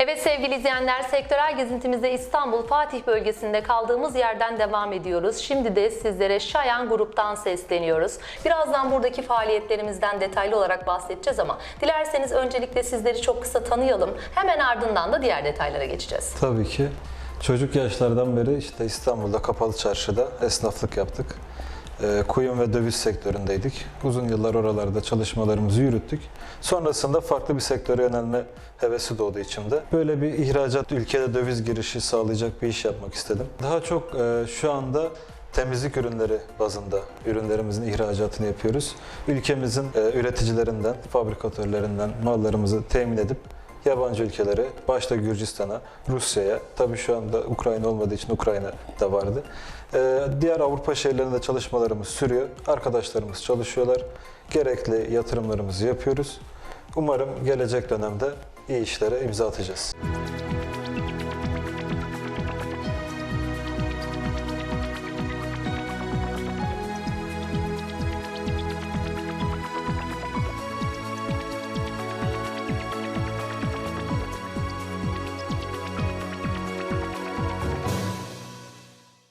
Evet sevgili izleyenler, sektörel gezintimizde İstanbul Fatih bölgesinde kaldığımız yerden devam ediyoruz. Şimdi de sizlere Şayan Grup'tan sesleniyoruz. Birazdan buradaki faaliyetlerimizden detaylı olarak bahsedeceğiz ama dilerseniz öncelikle sizleri çok kısa tanıyalım. Hemen ardından da diğer detaylara geçeceğiz. Tabii ki. Çocuk yaşlardan beri işte İstanbul'da Kapalı Çarşı'da esnaflık yaptık. Ee, kuyum ve döviz sektöründeydik. Uzun yıllar oralarda çalışmalarımızı yürüttük. Sonrasında farklı bir sektöre yönelme hevesi doğdu içimde. Böyle bir ihracat, ülkede döviz girişi sağlayacak bir iş yapmak istedim. Daha çok e, şu anda temizlik ürünleri bazında ürünlerimizin ihracatını yapıyoruz. Ülkemizin e, üreticilerinden, fabrikatörlerinden mallarımızı temin edip yabancı ülkelere, başta Gürcistan'a, Rusya'ya, tabii şu anda Ukrayna olmadığı için Ukrayna da vardı. Ee, diğer Avrupa şehirlerinde çalışmalarımız sürüyor. Arkadaşlarımız çalışıyorlar. Gerekli yatırımlarımızı yapıyoruz. Umarım gelecek dönemde iyi işlere imza atacağız.